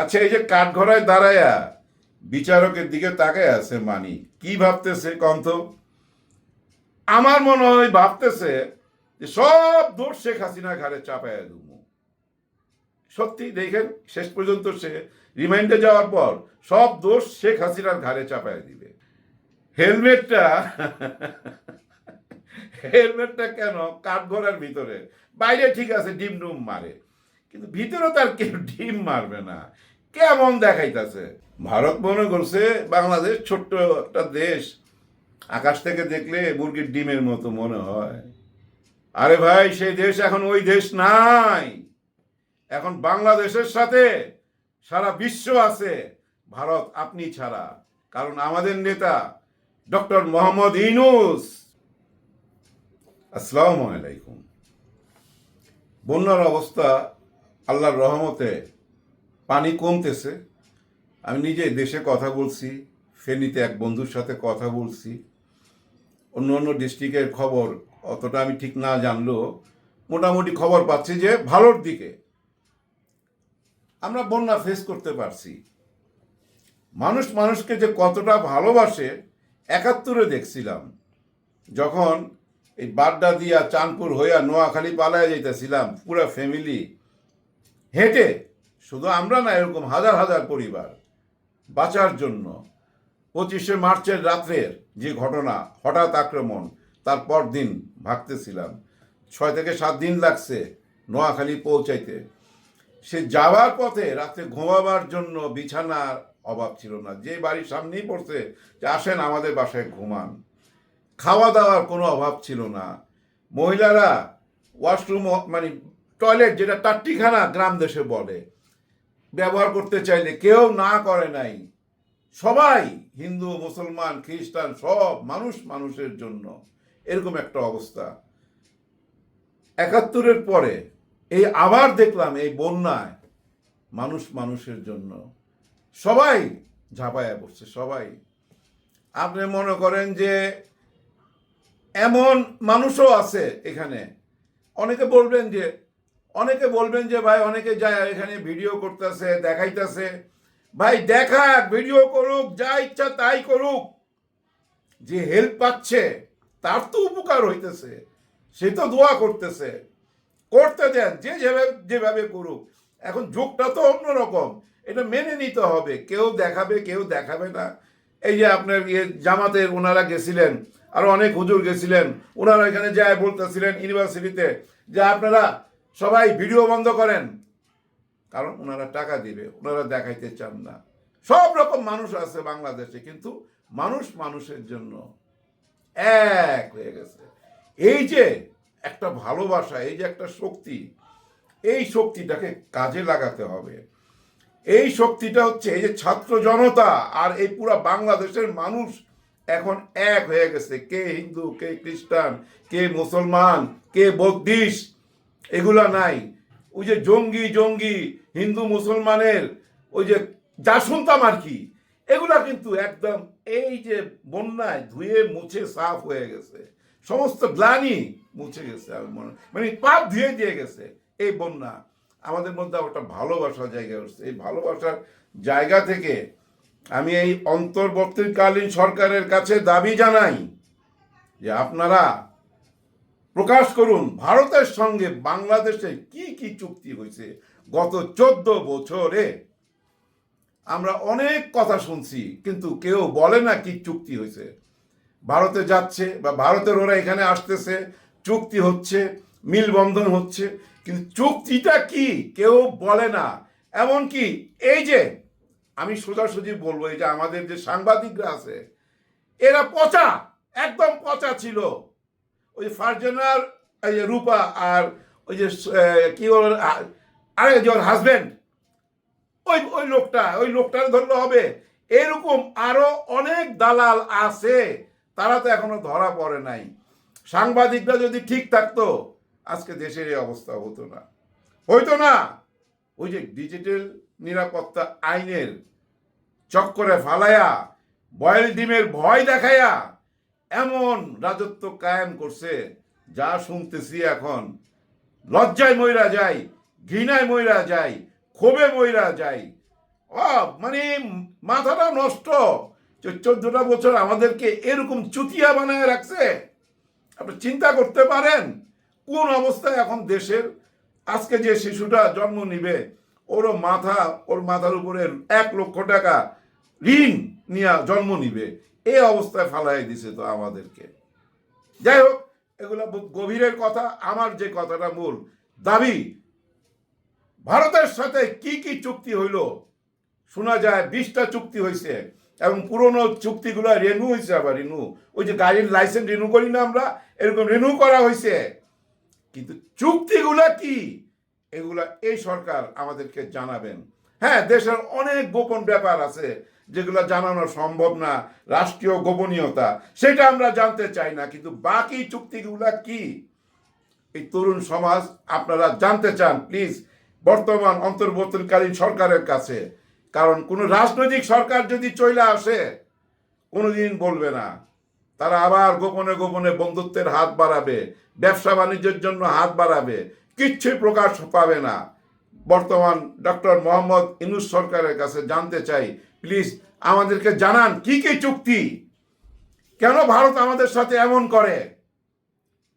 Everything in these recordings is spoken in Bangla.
আচ্ছা এই যে কাঠঘরায় দাঁড়ায়া বিচারকের দিকে তাকায় আছে মানি কি ভাবতেছে কন্থ আমার মনে হয় ভাবতেছে যে সব দোষ শেখ হাসিনা ঘাড়ে চাপায় দুমু সত্যি দেখেন, শেষ পর্যন্ত সে রিমাইন্ডে যাওয়ার পর সব দোষ শেখ হাসিনার ঘাড়ে চাপায় দিবে। হেলমেটটা হেলমেটটা কেন? কাঠঘরের ভিতরে। বাইরে ঠিক আছে ডিম ডুম মারে। কিন্তু ভিতরে তার কেউ ডিম মারবে না। কেমন দেখাইতেছে? ভারত মনে করছে বাংলাদেশ ছোট্ট একটা দেশ। আকাশ থেকে দেখলে মুরগির ডিমের মতো মনে হয়। আরে ভাই, সেই দেশ এখন ওই দেশ নাই। এখন বাংলাদেশের সাথে সারা বিশ্ব আছে, ভারত আপনি ছাড়া। কারণ আমাদের নেতা ডক্টর মোহাম্মদ ইনুস আসসালামু আলাইকুম। বন্যার অবস্থা আল্লাহর রহমতে পানি কমতেছে। আমি নিজে দেশে কথা বলছি, ফেনীতে এক বন্ধুর সাথে কথা বলছি। অন্য অন্য ডিস্ট্রিক্টের খবর অতটা আমি ঠিক না জানলেও মোটামুটি খবর পাচ্ছি যে ভালোর দিকে আমরা বন্যা ফেস করতে পারছি। মানুষ মানুষকে যে কতটা ভালোবাসে, একাত্তরে দেখছিলাম। যখন এই বাড্ডা দিয়া চাঁদপুর হইয়া নোয়াখালী পালায় যাইতেছিলাম, পুরা ফ্যামিলি হেঁটে শুধু আমরা না, এরকম হাজার হাজার পরিবার বাঁচার জন্য পঁচিশে মার্চের রাত্রের যে ঘটনা, হঠাৎ আক্রমণ তারপর দিন ভাগতেছিলাম। ছয় থেকে সাত দিন লাগছে নোয়াখালী পৌঁছাইতে। সে যাওয়ার পথে রাতে ঘুমাবার জন্য বিছানার অভাব ছিল না। যে বাড়ির সামনেই পড়ছে, যে আসেন আমাদের বাসায় ঘুমান। খাওয়া দাওয়ার কোনো অভাব ছিল না। মহিলারা ওয়াশরুম মানে টয়লেট যেটা টাট্টিখানা গ্রাম দেশে বলে ব্যবহার করতে চাইলে কেউ না করে নাই। সবাই, হিন্দু, মুসলমান, খ্রিস্টান, সব মানুষ মানুষের জন্য। এরকম একটা অবস্থা। একাত্তরের পরে এই আবার দেখলাম এই বন্যায় মানুষ মানুষের জন্য। সবাই ঝাঁপায়া পড়ছে, সবাই। আপনি মনে করেন যে এমন মানুষও আছে এখানে। অনেকে বলবেন যে অনেকে বলবেন যে ভাই, অনেকে যায় এখানে ভিডিও করতেছে, দেখাইতেছে। ভাই, দেখাক, ভিডিও করুক, যা ইচ্ছা তাই করুক। যে হেল্প পাচ্ছে, তার তো উপকার হইতেছে। সে তো দোয়া করতেছে। করতে দেন, যে যেভাবে যেভাবে করুক। এখন যুগটা তো অন্যরকম। এটা মেনে নিতে হবে। কেউ দেখাবে কেউ দেখাবে না। এই যে আপনার ইয়ে জামাতের ওনারা গেছিলেন, আর অনেক হুজুর গেছিলেন। ওনারা এখানে যায় বলতেছিলেন ইউনিভার্সিটিতে যে আপনারা সবাই ভিডিও বন্ধ করেন। কারণ ওনারা টাকা দিবে, ওনারা দেখাইতে চান না। সব রকম মানুষ আছে বাংলাদেশে, কিন্তু মানুষ মানুষের জন্য এক হয়ে গেছে। এই যে একটা ভালোবাসা, এই যে একটা শক্তি, এই শক্তিটাকে কাজে লাগাতে হবে। এই শক্তিটা হচ্ছে এই যে ছাত্র জনতা আর এই পুরা বাংলাদেশের মানুষ এখন এক হয়ে গেছে। কে হিন্দু, কে খ্রিস্টান, কে মুসলমান, কে বৌদ্ধিস্ট। এগুলা নাই। ওই যে জঙ্গি জঙ্গি, হিন্দু, মুসলমানের ওই যে যা শুনতাম আর কি, এগুলা কিন্তু একদম এই যে বন্যায় ধুয়ে মুছে সাফ হয়ে গেছে। সমস্ত গ্লানি মুছে গেছে আমি মনে মানে পাপ ধুয়ে দিয়ে গেছে এই বন্যা। আমাদের মধ্যে একটা ভালোবাসার জায়গা হচ্ছে। এই ভালোবাসার জায়গা থেকে আমি এই অন্তর্বর্তীকালীন সরকারের কাছে দাবি জানাই যে আপনারা প্রকাশ করুন, ভারতের সঙ্গে বাংলাদেশের কি কি চুক্তি হয়েছে গত চোদ্দ বছরে। আমরা অনেক কথা শুনছি, কিন্তু কেউ বলে না কি চুক্তি হয়েছে। ভারতে যাচ্ছে বা ভারতের ওরা এখানে আসতেছে, চুক্তি হচ্ছে, মিলবন্ধন হচ্ছে, কিন্তু চুক্তিটা কি কেউ বলে না। এমনকি এই যে, আমি সোজাসুজি বলব, এই যে আমাদের যে সাংবাদিকরা আছে, এরা পচা, একদম পচা ছিল। ওই ফারজানার, এই যে রূপা আর ওই যে কি বল আরে যে ওর হাজবেন্ড ওই ওই লোকটা ওই লোকটা ধরলে হবে। এরকম আরও অনেক দালাল আছে, তারা তো এখনও ধরা পড়ে নাই। সাংবাদিকরা যদি ঠিক থাকতো, আজকে দেশের এই অবস্থা হতো না। হইতো না। ওই যে ডিজিটাল নিরাপত্তা আইনের চক্করে ফালায়া বয়েল ডিমের ভয় দেখায়া এমন রাজত্ব কায়েম করছে, যা শুনতেছি এখন। লজ্জায় ময়রা যাই, ঘৃণায় ময়রা যাই, ক্ষোভে ময়রা যাই। অ- মানে মাথাটা নষ্ট। চোদ্দটা বছর আমাদেরকে এরকম চুতিয়া বানায় রাখছে, আপনি চিন্তা করতে পারেন, কোন অবস্থায় এখন দেশের আজকে যে শিশুটা জন্ম নিবে, ওরও মাথা, ওর মাথার উপরে এক লক্ষ টাকা ঋণ নিয়ে জন্ম নিবে। এই অবস্থায় ফালাই দিছে তো আমাদেরকে। যাই হোক, এগুলো গভীরের কথা, আমার যে কথাটা মূল। দাবি, ভারতের সাথে কি কি চুক্তি হইল? শোনা যায়, বিশটা চুক্তি হয়েছে এবং পুরনো চুক্তিগুলো রেনু হয়েছে আবার, রিনু। ওই যে গাড়ির লাইসেন্স রিনু করি না আমরা, এরকম রিনু করা হয়েছে কিন্তু চুক্তিগুলা কি? এগুলা এই সরকার আমাদেরকে জানাবেন। হ্যাঁ দেশের অনেক গোপন ব্যাপার আছে। যেগুলো জানানো সম্ভব না, রাষ্ট্রীয় গোপনীয়তা, সেটা আমরা জানতে চাই না, কিন্তু বাকি চুক্তিগুলা কি? এই তরুণ সমাজ, আপনারা জানতে চান, প্লিজ, বর্তমান, অন্তর্বর্তীকালীন সরকারের কাছে। কারণ কোনো রাজনৈতিক সরকার যদি চলে আসে, কোনোদিন বলবে না। তারা আবার গোপনে গোপনে বন্ধুত্বের হাত বাড়াবে, ব্যবসা বাণিজ্যের জন্য হাত বাড়াবে কিচ্ছুই প্রকাশ পাবে না। বর্তমান ডক্টর মোহাম্মদ ইনুস সরকারের কাছে জানতে চাই প্লিজ আমাদেরকে জানান, কি কি চুক্তি? কেন ভারত আমাদের সাথে এমন করে?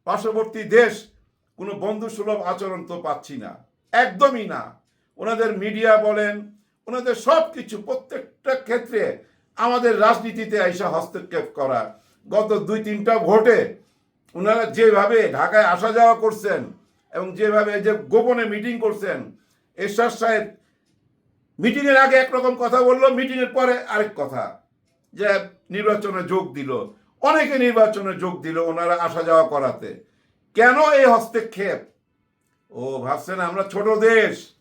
পার্শ্ববর্তী দেশ, কোনো বন্ধু সুলভ আচরণ তো পাচ্ছি না। একদমই না। ওনাদের মিডিয়া বলেন, ওনাদের সব কিছু প্রত্যেকটা ক্ষেত্রে আমাদের রাজনীতিতে আইসা হস্তক্ষেপ করা গত দুই, তিনটা ভোটে ওনারা যেভাবে ঢাকায় আসা যাওয়া করছেন এবং যেভাবে যে গোপনে মিটিং করছেন, এরশাদ সাহেব মিটিংয়ের আগে একরকম কথা বলল, মিটিংয়ের পরে আরেক কথা, যে নির্বাচনে যোগ দিল। অনেকে নির্বাচনে যোগ দিল ওনারা আসা যাওয়া করাতে। কেন এই হস্তক্ষেপ? ও, ভাবছেন আমরা ছোট দেশ।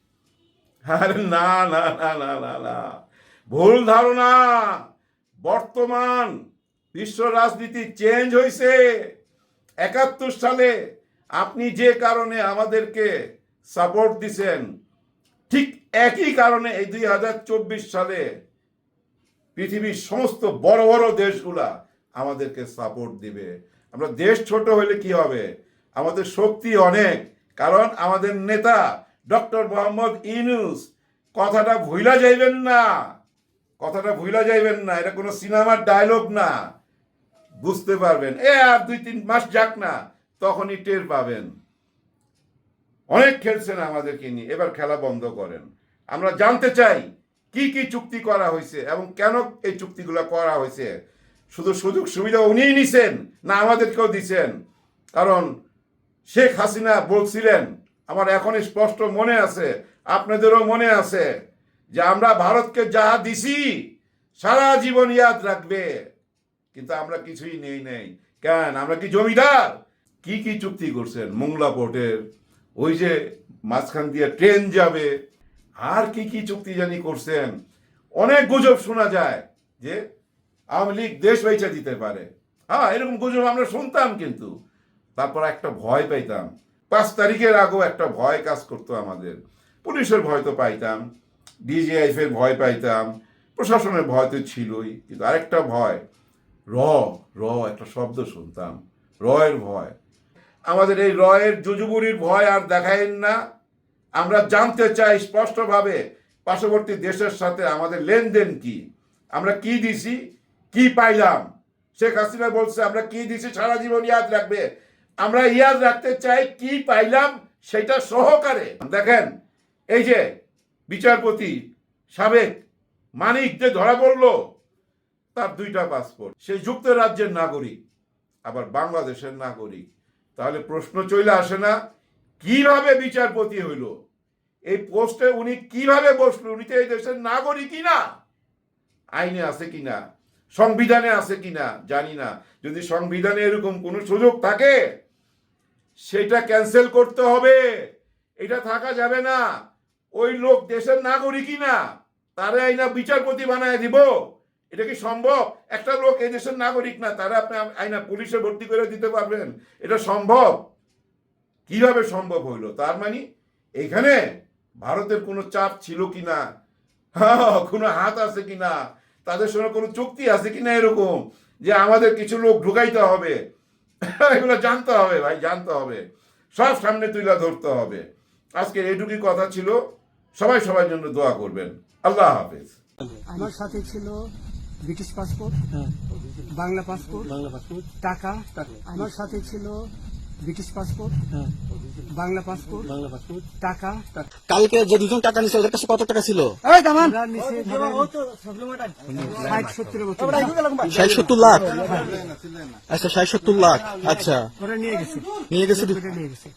আরে না না না না না না। ভুল ধারণা। বর্তমান বিশ্ব রাজনীতি চেঞ্জ হয়েছে একাত্তর সালে আপনি যে কারণে আমাদেরকে সাপোর্ট দিছেন, ঠিক একই কারণে এই দুই হাজার চব্বিশ সালে পৃথিবীর সমস্ত বড় বড় দেশগুলা আমাদেরকে সাপোর্ট দিবে। আমরা দেশ ছোট হলে কি হবে? আমাদের শক্তি অনেক, কারণ আমাদের নেতা ডক্টর মোহাম্মদ ইনুস কথাটা ভুইলা যাইবেন না। কথাটা ভুইলা যাইবেন না, এটা কোনো সিনেমার ডায়লগ না। বুঝতে পারবেন, এ আর দুই তিন মাস যাক না, তখনই টের পাবেন। অনেক খেলছেন আমাদেরকে নিয়ে, এবার খেলা বন্ধ করেন। আমরা জানতে চাই কি কি চুক্তি করা হয়েছে এবং কেন এই চুক্তিগুলো করা হয়েছে। শুধু সুযোগ সুবিধা উনিই নিছেন না আমাদেরকেও দিছেন। কারণ শেখ হাসিনা বলছিলেন, আমার এখন স্পষ্ট মনে আছে, আপনাদেরও মনে আছে যে আমরা ভারতকে যা দিছি সারা জীবন ইয়াদ রাখবে। কিন্তু আমরা কিছুই নেই নেই। কেন? আমরা কি জমিদার? কি কি চুক্তি করছেন? মোংলা পোর্টের ওই যে মাঝখান দিয়ে ট্রেন যাবে। আর কি কি চুক্তি জানি করছেন? অনেক গুজব শোনা যায় যে আওয়ামী লীগ দেশ বেচে দিতে পারে। হ্যাঁ এরকম গুজব আমরা শুনতাম কিন্তু। তারপর একটা ভয় পাইতাম। পাঁচ তারিখের আগেও একটা ভয় কাজ করতো আমাদের। পুলিশের ভয় তো পাইতাম ডিজিআইএফ এর ভয় পাইতাম, প্রশাসনের ভয় তো ছিলই। কিন্তু আরেকটা ভয়, র র, একটা শব্দ শুনতাম, রয়ের ভয়। আমাদের এই রয়ের জুজুবুরির ভয় আর দেখাইন না। আমরা জানতে চাই স্পষ্টভাবে পার্শ্ববর্তী দেশের সাথে আমাদের লেনদেন কি। আমরা কি দিছি, কি পাইলাম? শেখ হাসিনা বলছে, আমরা কি দিছি, সারা জীবন ইয়াদ রাখবে। আমরা ইয়াদ রাখতে চাই, কি পাইলাম সেটা সহকারে। দেখেন, এই যে বিচারপতি সাবেক মানিক যে ধরা পড়ল, তার দুইটা পাসপোর্ট। সে যুক্তরাজ্যের নাগরিক, আবার বাংলাদেশের নাগরিক। তাহলে প্রশ্ন চলে আসে না কীভাবে বিচারপতি হইল? এই পোস্টে উনি কীভাবে বসল? উনি তো এই দেশের নাগরিকই না। আইনে আছে কিনা সংবিধানে আছে কিনা জানি না। যদি সংবিধানে এরকম কোনো সুযোগ থাকে, সেটা ক্যান্সেল করতে হবে। এটা থাকা যাবে না। ওই লোক দেশের নাগরিকই না। তারা আইনা বিচারপতি বানায় দিব। এটা কি সম্ভব? একটা লোক এই দেশের নাগরিক না, তারা আপনি আইনা পুলিশে ভর্তি করে দিতে পারবেন। এটা সম্ভব? কীভাবে সম্ভব হইল? তার মানে এখানে ভারতের কোনো চাপ ছিল কিনা হ্যাঁ কোনো হাত আছে কি না? তাদের সঙ্গে কোনো চুক্তি আছে কি না এরকম? যে আমাদের কিছু লোক ঢুকাইতে হবে। এগুলো জানতে হবে ভাই জানতে হবে। সব সামনে তুলে ধরতে হবে। আজকের এইটুকুই কথা ছিল। সবাই সবার জন্য দোয়া করবেন। আল্লাহ হাফেজ। আমার সাথে ছিল British passport Bangla passport Bangla passport টাকা। আমার সাথে ছিল British passport Bangla passport Bangla passport টাকা। কালকে যে দুজন টাকা নিছে ওদের কাছে কত টাকা ছিল? ষাট সত্তর লাখ? আচ্ছা ষাট সত্তর লাখ। আচ্ছা। নিয়ে গেছে। নিয়ে গেছে ওটা নিয়ে গেছে।